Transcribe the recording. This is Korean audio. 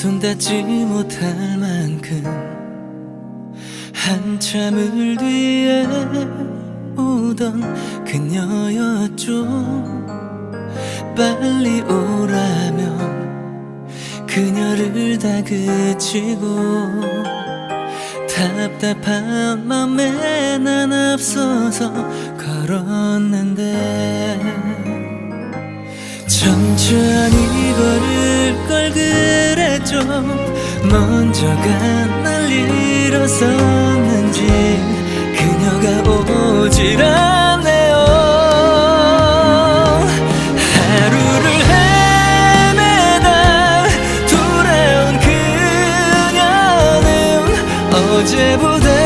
손 닿지 못할 만큼 한참을 뒤에 오던 그녀였죠. 빨리 오라면 그녀를 다 그치고 답답한 맘에 난 앞서서 걸었는데. 천천히 좀 먼저가 날 잃었었는지 그녀가 오질 않네요. 하루를 헤매다 돌아온 그녀는 어제보다